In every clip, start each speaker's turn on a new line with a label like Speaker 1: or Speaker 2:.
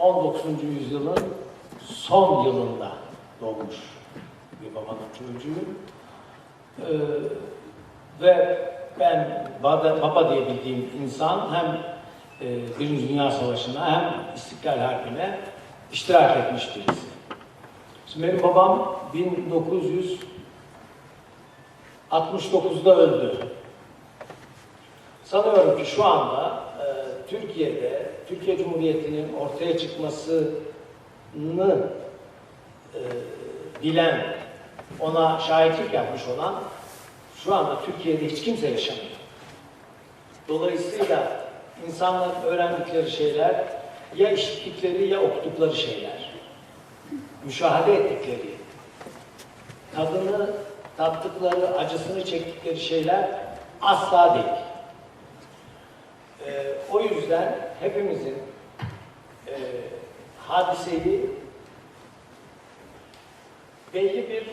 Speaker 1: 19. yüzyılın son yılında doğmuş bir babanın çocuğuyum. Ee, ve ben baba, baba diye bildiğim insan hem e, Birinci Dünya Savaşı'na hem İstiklal Harbi'ne iştirak etmiş birisi. Şimdi benim babam 1969'da öldü. Sanıyorum ki şu anda Türkiye'de Türkiye Cumhuriyeti'nin ortaya çıkmasını e, bilen, ona şahitlik yapmış olan şu anda Türkiye'de hiç kimse yaşamıyor. Dolayısıyla insanların öğrendikleri şeyler ya işittikleri ya okudukları şeyler. Müşahede ettikleri, tadını, tattıkları, acısını çektikleri şeyler asla değil. Ee, o yüzden hepimizin e, hadiseyi belli bir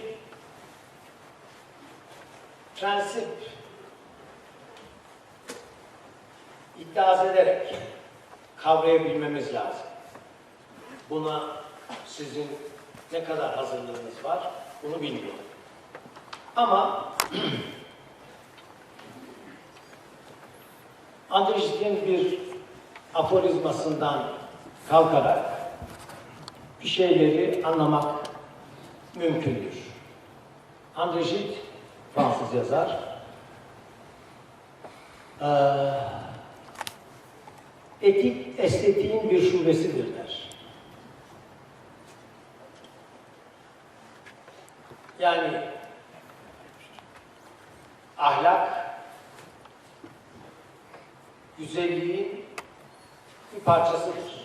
Speaker 1: prensip iddiaz ederek kavrayabilmemiz lazım. Buna sizin ne kadar hazırlığınız var bunu bilmiyorum. Ama Andrejit'in bir aforizmasından kalkarak bir şeyleri anlamak mümkündür. Andrejit, Fransız yazar, etik estetiğin bir şubesidir der. Yani ahlak güzelliğin bir parçasıdır.